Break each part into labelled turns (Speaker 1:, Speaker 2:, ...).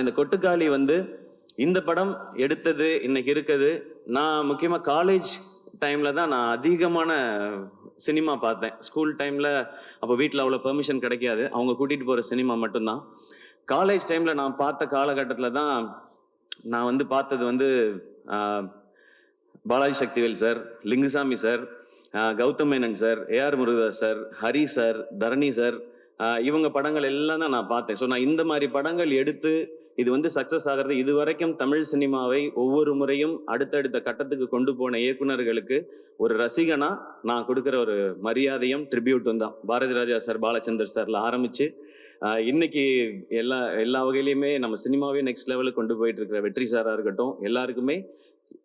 Speaker 1: ஆனால் இந்த கொட்டுக்காளி வந்து இந்த படம் எடுத்தது இன்னைக்கு இருக்குது. நான் முக்கியமாக காலேஜ் டைமில் தான் நான் அதிகமான சினிமா பார்த்தேன். ஸ்கூல் டைமில் அப்போ வீட்டில் அவ்வளோ பெர்மிஷன் கிடைக்காது. அவங்க கூட்டிகிட்டு போகிற சினிமா மட்டும்தான். காலேஜ் டைமில் நான் பார்த்த காலகட்டத்தில் தான் நான் வந்து பார்த்தது வந்து Balaji Sakthivel sir Lingusamy sir Gautham Menon sir AR Murugadoss sir Hari sir Dharani sir இவங்க படங்கள் எல்லாம் தான் நான் பார்த்தேன். ஸோ நான் இந்த மாதிரி படங்கள் எடுத்து இது வந்து சக்சஸ் ஆகிறது. இது வரைக்கும் தமிழ் சினிமாவை ஒவ்வொரு முறையும் அடுத்தடுத்த கட்டத்துக்கு கொண்டு போன இயக்குனர்களுக்கு ஒரு ரசிகனா நான் கொடுக்குற ஒரு மரியாதையும் ட்ரிபியூட்டும் தான். பாரதி ராஜா சார் பாலச்சந்தர் சார்ல ஆரம்பிச்சு இன்னைக்கு எல்லா எல்லா வகையிலையுமே நம்ம சினிமாவே நெக்ஸ்ட் லெவலுக்கு கொண்டு போயிட்டு இருக்கிற வெற்றி சாரா இருக்கட்டும் எல்லாருக்குமே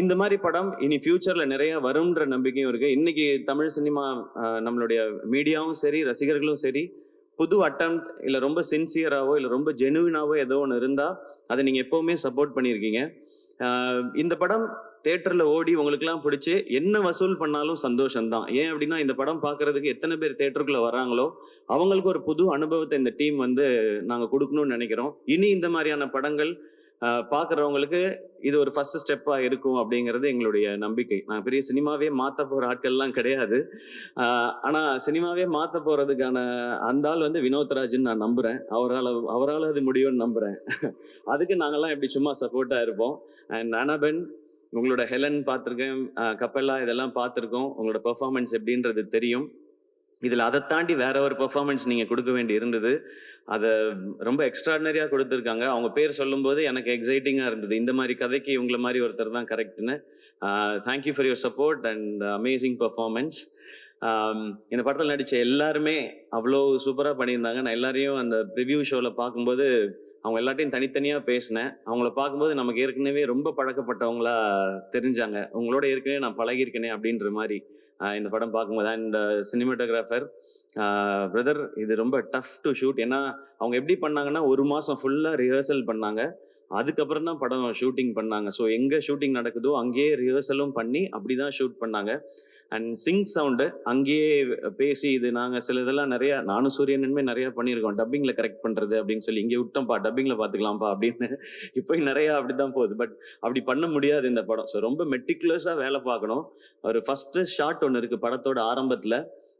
Speaker 1: இந்த மாதிரி படம் இனி ஃபியூச்சர்ல நிறைய வரும்ன்ற நம்பிக்கையும் இருக்கு. இன்னைக்கு தமிழ் சினிமா நம்மளுடைய மீடியாவும் சரி ரசிகர்களும் சரி புது அட்டம் இல்ல ரொம்ப சின்சியராவோ இல்ல ரொம்ப ஜெனுவினாவோ ஏதோ ஒன்று இருந்தா அதை நீங்க எப்பவுமே சப்போர்ட் பண்ணியிருக்கீங்க. இந்த படம் தேட்டர்ல ஓடி உங்களுக்குலாம் பிடிச்சி என்ன வசூல் பண்ணாலும் சந்தோஷம் தான் ஏன் அப்படின்னா இந்த படம் பார்க்கறதுக்கு எத்தனை பேர் தேட்டருக்குள்ள வராங்களோ அவங்களுக்கு ஒரு புது அனுபவத்தை இந்த டீம் வந்து நாங்க கொடுக்கணும்னு நினைக்கிறோம். இனி இந்த மாதிரியான படங்கள் பார்க்குறவங்களுக்கு இது ஒரு ஃபர்ஸ்ட் ஸ்டெப்பாக இருக்கும் அப்படிங்கிறது எங்களுடைய நம்பிக்கை. நான் பெரிய சினிமாவே மாற்ற போகிற ஆட்கள்லாம் கிடையாது. ஆனால் சினிமாவே மாற்ற போகிறதுக்கான அந்த ஆள் வந்து வினோத்ராஜ்னு நான் நம்புகிறேன் அவரால் அவரால் அது முடியும்னு நம்புகிறேன் அதுக்கு நாங்கெல்லாம் எப்படி சும்மா சப்போர்ட்டாக இருப்போம். அண்ட் அனபென் உங்களோட ஹெலன் பார்த்துருக்கேன். கப்பல்லா இதெல்லாம் பார்த்துருக்கோம். உங்களோட பெர்ஃபார்மன்ஸ் எப்படின்றது தெரியும். இதில் அதை தாண்டி வேற ஒரு பெர்ஃபார்மன்ஸ் நீங்கள் கொடுக்க வேண்டி இருந்தது. அதை ரொம்ப எக்ஸ்ட்ராடனரியாக கொடுத்துருக்காங்க. அவங்க பேர் சொல்லும்போது எனக்கு எக்ஸைட்டிங்காக இருந்தது. இந்த மாதிரி கதைக்கு இவங்கள மாதிரி ஒருத்தர் தான் கரெக்ட்னு thank you for your support and amazing performance இந்த படத்தில் நடித்த எல்லாருமே அவ்வளோ சூப்பராக பண்ணியிருந்தாங்க. நான் எல்லாரையும் அந்த ரிவ்யூ ஷோவில் பார்க்கும்போது அவங்க எல்லாத்தையும் தனித்தனியாக பேசினேன். அவங்கள பார்க்கும்போது நமக்கு ஏற்கனவே ரொம்ப பழக்கப்பட்டவங்களா தெரிஞ்சாங்க. உங்களோட ஏற்கனவே நான் பழகியிருக்கேனே அப்படின்ற மாதிரி இந்த படம் பார்க்கும்போது. அண்ட் சினிமாட்டோகிராஃபர் பிரதர் இது ரொம்ப டஃப் டு ஷூட் ஏன்னா அவங்க எப்படி பண்ணாங்கன்னா ஒரு மாதம் ஃபுல்லாக ரிஹர்சல் பண்ணாங்க. அதுக்கப்புறம் தான் படம் ஷூட்டிங் பண்ணாங்க. ஸோ எங்கே ஷூட்டிங் நடக்குதோ அங்கேயே ரிஹர்சலும் பண்ணி அப்படி தான் ஷூட் பண்ணாங்க. அண்ட் சிங் சவுண்டு அங்கேயே பேசி இது நாங்கள் சில இதெல்லாம் நிறையா நானும் சூரியனுமே நிறையா பண்ணியிருக்கோம். டப்பிங்கில் கரெக்ட் பண்ணுறது அப்படின்னு சொல்லி இங்கே விட்டோம்ப்பா டப்பிங்கில் பார்த்துக்கலாம்ப்பா அப்படின்னு. இப்போ நிறைய அப்படிதான் போகுது. பட் அப்படி பண்ண முடியாது இந்த படம். ஸோ ரொம்ப மெட்டிகுலஸாக வேலை பார்க்கணும். ஒரு ஃபஸ்ட்டு ஷாட் ஒன்று இருக்கு படத்தோட ஆரம்பத்தில்.